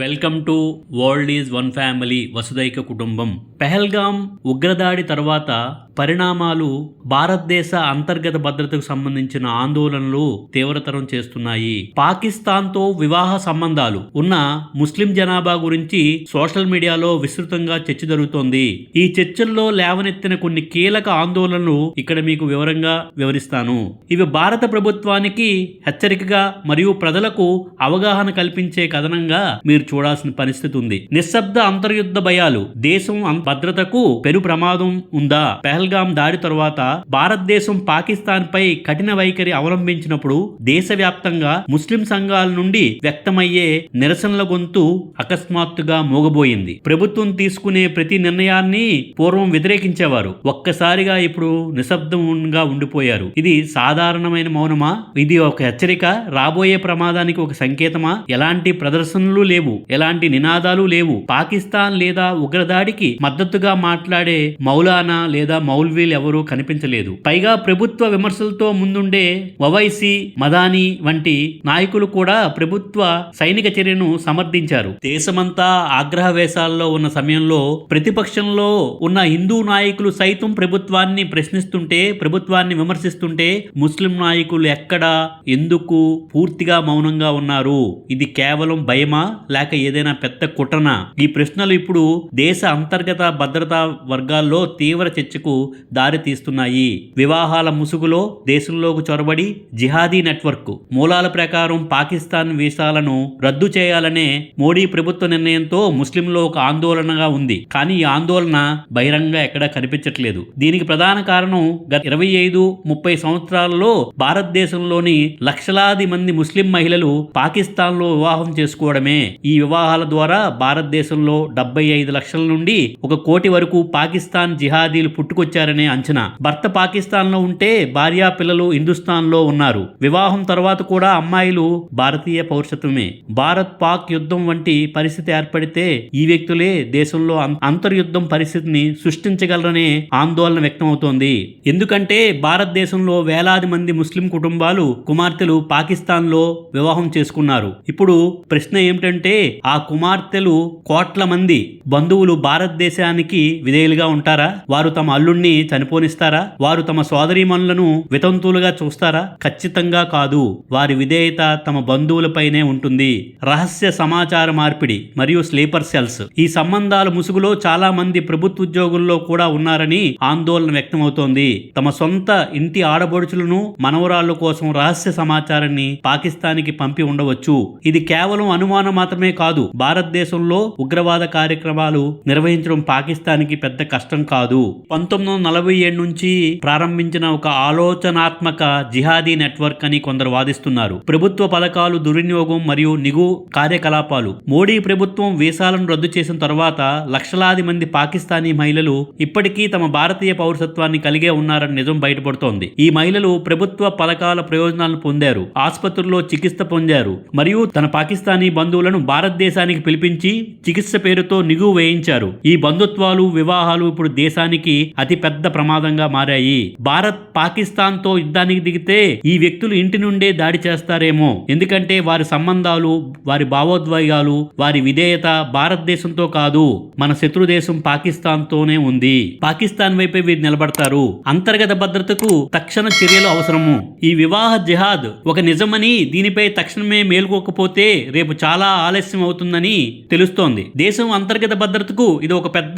Welcome to world is one family వసుదైక కుటుంబం. పెహల్గాం ఉగ్రదాడి తర్వాత పరిణామాలు భారతదేశ అంతర్గత భద్రతకు సంబంధించిన ఆందోళనలు తీవ్రతరం చేస్తున్నాయి. పాకిస్తాన్తో వివాహ సంబంధాలు ఉన్న ముస్లిం జనాభా గురించి సోషల్ మీడియాలో విస్తృతంగా చర్చ జరుగుతోంది. ఈ చర్చల్లో లేవనెత్తిన కొన్ని కీలక ఆందోళనలు ఇక్కడ మీకు వివరంగా వివరిస్తాను. ఇవి భారత ప్రభుత్వానికి హెచ్చరికగా మరియు ప్రజలకు అవగాహన కల్పించే కథనంగా మీరు చూడాల్సిన పరిస్థితి ఉంది. నిశ్శబ్ద అంతర్యుద్ధ భయాలు దేశం భద్రతకు పెను ప్రమాదం ఉందా? పెహల్ పహల్గాం దాడి తరువాత భారతదేశం పాకిస్తాన్ పై కఠిన వైఖరి అవలంబించినప్పుడు దేశవ్యాప్తంగా ముస్లిం సంఘాల నుండి వ్యక్తమయ్యే నిరసనల గొంతు అకస్మాత్తుగా మోగబోయింది. ప్రభుత్వం తీసుకునే ప్రతి నిర్ణయాన్ని పూర్వం వ్యతిరేకించేవారు. ఒక్కసారిగా ఇప్పుడు నిశ్శబ్దంగా ఉండిపోయారు. ఇది సాధారణమైన మౌనమా? ఇది ఒక హెచ్చరిక? రాబోయే ప్రమాదానికి ఒక సంకేతమా? ఎలాంటి ప్రదర్శనలు లేవు. ఎలాంటి నినాదాలు లేవు. పాకిస్తాన్ లేదా ఉగ్రదాడికి మద్దతుగా మాట్లాడే మౌలానా లేదా మౌల్వీలు ఎవరూ కనిపించలేదు. పైగా ప్రభుత్వ విమర్శలతో ముందుండే ఒవైసీ మదాని వంటి నాయకులు కూడా ప్రభుత్వ సైనిక చర్యను సమర్థించారు. దేశమంతా ఆగ్రహవేశాల్లో ఉన్న సమయంలో ప్రతిపక్షంలో ఉన్న హిందూ నాయకులు సైతం ప్రభుత్వాన్ని ప్రశ్నిస్తుంటే ప్రభుత్వాన్ని విమర్శిస్తుంటే ముస్లిం నాయకులు ఎక్కడ ఎందుకు పూర్తిగా మౌనంగా ఉన్నారు? ఇది కేవలం భయమా? లేక ఏదైనా పెద్ద కుట్రనా? ఈ ప్రశ్నలు ఇప్పుడు దేశ అంతర్గత భద్రతా వర్గాల్లో తీవ్ర చర్చకు దారి తీస్తున్నాయి. వివాహాల ముసుగులో దేశంలోకి చొరబడి జిహాదీ నెట్వర్క్. మూలాల ప్రకారం పాకిస్తాన్ వీసాలను రద్దు చేయాలనే మోడీ ప్రభుత్వ నిర్ణయంతో ముస్లింలో ఒక ఆందోళనగా ఉంది. కానీ ఈ ఆందోళన బహిరంగంగా ఎక్కడా కనిపించట్లేదు. దీనికి ప్రధాన కారణం గత ఇరవై ఐదు ముప్పై సంవత్సరాలలో భారతదేశంలోని లక్షలాది మంది ముస్లిం మహిళలు పాకిస్తాన్లో వివాహం చేసుకోవడమే. ఈ వివాహాల ద్వారా భారతదేశంలో డెబ్బై ఐదు లక్షల నుండి ఒక కోటి వరకు పాకిస్తాన్ జిహాదీలు పుట్టుకొచ్చారనే అంచనా. భర్త పాకిస్తాన్లో ఉంటే భార్యా పిల్లలు హిందుస్థాన్లో ఉన్నారు. వివాహం తర్వాత కూడా అమ్మాయిలు భారతీయ పౌరసత్వమే. భారత్ పాక్ యుద్ధం వంటి పరిస్థితి ఏర్పడితే ఈ వ్యక్తులే దేశంలో అం- అంతర్యుద్ధం పరిస్థితిని సృష్టించగలరనే ఆందోళన వ్యక్తమవుతోంది. ఎందుకంటే భారతదేశంలో వేలాది మంది ముస్లిం కుటుంబాలు కుమార్తెలు పాకిస్తాన్లో వివాహం చేసుకున్నారు. ఇప్పుడు ప్రశ్న ఏమిటంటే ఆ కుమార్తెలు కోట్ల మంది బంధువులు భారతదేశానికి విధేయులుగా ఉంటారా? వారు తమ అల్లుణ్ణి చనిపోనిస్తారా? వారు తమ సోదరీమణులను వితంతువులుగా చూస్తారా? ఖచ్చితంగా కాదు. వారి విధేయత తమ బంధువులపైనే ఉంటుంది. రహస్య సమాచార మార్పిడి మరియు స్లీపర్ సెల్స్. ఈ సంబంధాల ముసుగులో చాలా మంది ప్రభుత్వ ఉద్యోగుల్లో కూడా ఉన్నారని ఆందోళన వ్యక్తమవుతోంది. తమ సొంత ఇంటి ఆడబడుచులను మనవరాళ్ళ కోసం రహస్య సమాచారాన్ని పాకిస్తాన్కి పంపి ఉండవచ్చు. ఇది కేవలం అనుమానం మాత్రమే కాదు. భారతదేశంలో ఉగ్రవాద కార్యక్రమాలు నిర్వహించడం పాకిస్తాన్కి పెద్ద కష్టం కాదు. పంతొమ్మిది వందల నలభై ఏడు నుంచి ప్రారంభించిన ఒక ఆలోచనాత్మక జిహాదీ నెట్వర్క్ అని కొందరు వాదిస్తున్నారు ప్రభుత్వ పథకాలు దుర్వినియోగం మరియు నిగు కార్యకలాపాలు మోడీ ప్రభుత్వం వీసాలను రద్దు చేసిన తర్వాత లక్షలాది మంది పాకిస్తానీ మహిళలు ఇప్పటికీ తమ భారతీయ పౌరసత్వాన్ని కలిగే ఉన్నారని నిజం బయటపడుతోంది ఈ మహిళలు ప్రభుత్వ పథకాల ప్రయోజనాలను పొందారు ఆసుపత్రుల్లో చికిత్స పొందారు మరియు తన పాకిస్తానీ బంధువులను భారతదేశానికి పిలిపించి చికిత్స పేరుతో నిగు వేయించారు ఈ బంధుత్వాలు వివాహాలు ఇప్పుడు దేశానికి అతి పెద్ద ప్రమాదంగా మారాయి. భారత్ పాకిస్తాన్తో యుద్ధానికి దిగితే ఈ వ్యక్తులు ఇంటి నుండే దాడి చేస్తారేమో. ఎందుకంటే వారి సంబంధాలు వారి భావోద్వేగాలు వారి విధేయత భారతదేశంతో కాదు మన శత్రు దేశం పాకిస్తాన్ తోనే ఉంది. పాకిస్తాన్ వైపే వీరు నిలబడతారు. అంతర్గత భద్రతకు తక్షణ చర్యలు అవసరము. ఈ వివాహ జిహాద్ ఒక నిజమని దీనిపై తక్షణమే మేల్కోకపోతే రేపు చాలా ఆలస్యం అవుతుందని తెలుస్తోంది. దేశం అంతర్గత భద్రతకు ఇది ఒక పెద్ద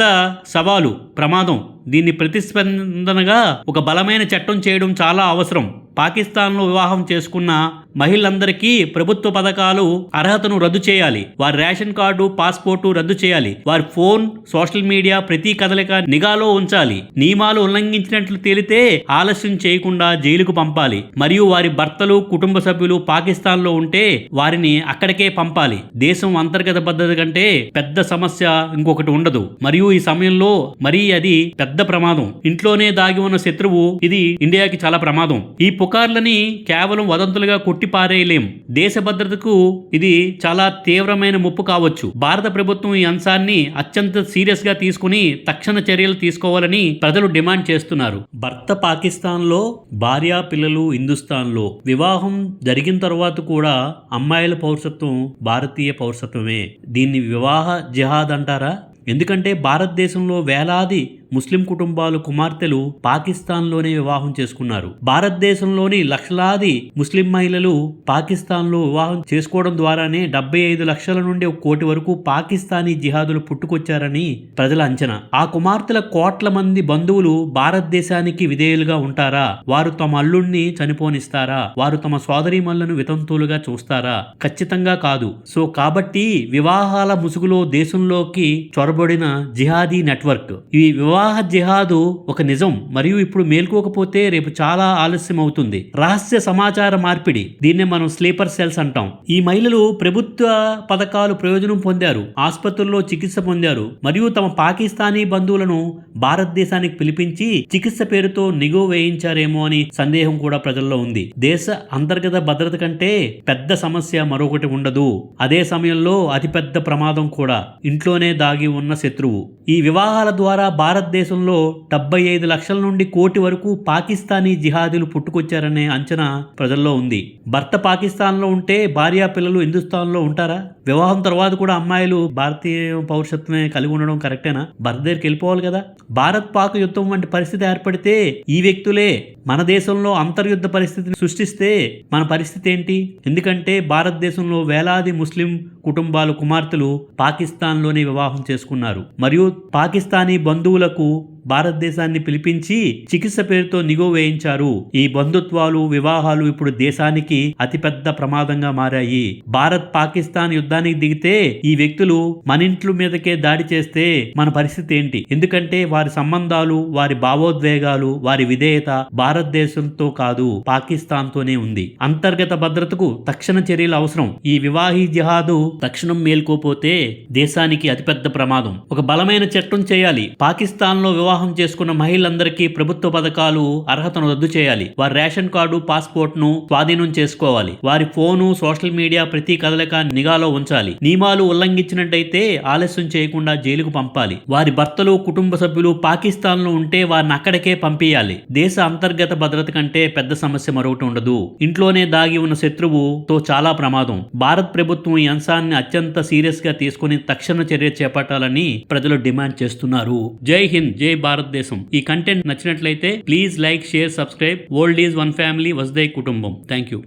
సవాలు ప్రమాదం. దీన్ని ప్రతిస్పందనగా ఒక బలమైన చట్టం చేయడం చాలా అవసరం. పాకిస్తాన్లో వివాహం చేసుకున్న మహిళలందరికీ ప్రభుత్వ పథకాలు అర్హతను రద్దు చేయాలి. వారి రేషన్ కార్డు పాస్పోర్టు రద్దు చేయాలి. వారి ఫోన్ సోషల్ మీడియా ప్రతి కదలిక నిఘాలో ఉంచాలి. నియమాలు ఉల్లంఘించినట్లు తేలితే ఆలస్యం చేయకుండా జైలుకు పంపాలి. మరియు వారి భర్తలు కుటుంబ సభ్యులు పాకిస్తాన్లో ఉంటే వారిని అక్కడికే పంపాలి. దేశం అంతర్గత పద్ధతి కంటే పెద్ద సమస్య ఇంకొకటి ఉండదు. మరియు ఈ సమయంలో మరీ అది పెద్ద ప్రమాదం. ఇంట్లోనే దాగి ఉన్న శత్రువు ఇది ఇండియాకి చాలా ప్రమాదం. ఈ పుకార్లని కేవలం వదంతులుగా కొట్టి కొట్టిపారేయలేం దేశ భద్రతకు ఇది చాలా తీవ్రమైన ముప్పు కావచ్చు. భారత ప్రభుత్వం ఈ అంశాన్ని అత్యంత సీరియస్గా తీసుకుని తక్షణ చర్యలు తీసుకోవాలని ప్రజలు డిమాండ్ చేస్తున్నారు. భర్త పాకిస్తాన్లో భార్య పిల్లలు హిందుస్థాన్లో వివాహం జరిగిన తర్వాత కూడా అమ్మాయిల పౌరసత్వం భారతీయ పౌరసత్వమే. దీన్ని వివాహ జిహాద్ అంటారా? ఎందుకంటే భారతదేశంలో వేలాది ముస్లిం కుటుంబాలు కుమార్తెలు పాకిస్తాన్లోనే వివాహం చేసుకున్నారు. భారతదేశంలోని లక్షలాది ముస్లిం మహిళలు పాకిస్తాన్లో వివాహం చేసుకోవడం ద్వారానే డెబ్బై ఐదు లక్షల నుండి ఒక కోటి వరకు పాకిస్తానీ జిహాదులు పుట్టుకొచ్చారని ప్రజల అంచనా. ఆ కుమార్తెల కోట్ల మంది బంధువులు భారతదేశానికి విధేయులుగా ఉంటారా? వారు తమ అల్లుణ్ణి చనిపోనిస్తారా? వారు తమ సోదరీమణులను వితంతువులుగా చూస్తారా? ఖచ్చితంగా కాదు. సో కాబట్టి వివాహాల ముసుగులో దేశంలోకి చొరబడిన జిహాదీ నెట్వర్క్. ఈ వివాహ జిహాదు ఒక నిజం మరియు ఇప్పుడు మేల్కోకపోతే రేపు చాలా ఆలస్యం అవుతుంది రహస్య సమాచార మార్పిడి. దీన్నే మనం స్లీపర్ సెల్స్ అంటాం. ఈ మహిళలు ప్రభుత్వ పథకాలు ప్రయోజనం పొందారు. ఆసుపత్రుల్లో చికిత్స పొందారు. మరియు తమ పాకిస్తానీ బంధువులను భారతదేశానికి పిలిపించి చికిత్స పేరుతో నిగో వేయించారేమో అని సందేహం కూడా ప్రజల్లో ఉంది. దేశ అంతర్గత భద్రత కంటే పెద్ద సమస్య మరొకటి ఉండదు. అదే సమయంలో అతిపెద్ద ప్రమాదం కూడా. ఇంట్లోనే దాగి ఉన్న శత్రువు. ఈ వివాహాల ద్వారా భారతదేశంలో డెబ్బై ఐదు లక్షల నుండి కోటి వరకు పాకిస్తానీ జిహాదీలు పుట్టుకొచ్చారనే అంచనా ప్రజల్లో ఉంది. భర్త పాకిస్తాన్లో ఉంటే భార్య పిల్లలు హిందుస్థాన్లో ఉంటారా? వివాహం తర్వాత కూడా అమ్మాయిలు భారతీయ పౌరుషత్వమే కలిగి ఉండడం కరెక్టేనా భర్త దగ్గరికి వెళ్ళిపోవాలి కదా? భారత్ పాక్ యుద్ధం వంటి పరిస్థితి ఏర్పడితే ఈ వ్యక్తులే మన దేశంలో అంతర్యుద్ధ పరిస్థితిని సృష్టిస్తే మన పరిస్థితి ఏంటి? ఎందుకంటే భారతదేశంలో వేలాది ముస్లిం కుటుంబాలు కుమార్తెలు పాకిస్తాన్లోనే వివాహం చేసుకున్నారు. మరియు పాకిస్తానీ బంధువులకు భారతదేశాన్ని పిలిపించి చికిత్స పేరుతో నిగో వేయించారు. ఈ బంధుత్వాలు వివాహాలు ఇప్పుడు దేశానికి అతిపెద్ద ప్రమాదంగా మారాయి. భారత్ పాకిస్తాన్ యుద్ధానికి దిగితే ఈ వ్యక్తులు మన ఇంట్ల మీదకే దాడి చేస్తే మన పరిస్థితి ఏంటి? ఎందుకంటే వారి సంబంధాలు వారి భావోద్వేగాలు వారి విధేయత భారతదేశంతో కాదు పాకిస్తాన్ తోనే ఉంది. అంతర్గత భద్రతకు తక్షణ చర్యలు అవసరం. ఈ వివాహీ జిహాదు తక్షణం మేల్కోపోతే దేశానికి అతిపెద్ద ప్రమాదం. ఒక బలమైన చట్టం చేయాలి. పాకిస్తాన్లో వివాహం చేసుకున్న మహిళలందరికీ ప్రభుత్వ పథకాలు అర్హతను రద్దు చేయాలి. వారి రేషన్ కార్డు పాస్పోర్ట్ను స్వాధీనం చేసుకోవాలి. వారి ఫోను సోషల్ మీడియా ప్రతి కదలిక నిఘాలో ఉంచాలి. నియమాలు ఉల్లంఘించినట్టయితే ఆలస్యం చేయకుండా జైలుకు పంపాలి. వారి భర్తలు కుటుంబ సభ్యులు పాకిస్తాన్లో ఉంటే వారిని అక్కడికే పంపించాలి దేశ అంతర్గత భద్రత కంటే పెద్ద సమస్య మరొకటి ఉండదు. ఇంట్లోనే దాగి ఉన్న శత్రువు తో చాలా ప్రమాదం. భారత్ ప్రభుత్వం ఈ అంశాన్ని అత్యంత సీరియస్గా తీసుకుని తక్షణ చర్య చేపట్టాలని ప్రజలు డిమాండ్ చేస్తున్నారు. జై హింద్ జై భారతదేశం. ఈ కంటెంట్ నచ్చినట్లయితే please like share subscribe world is one family వసుదై కుటుంబం థ్యాంక్ యూ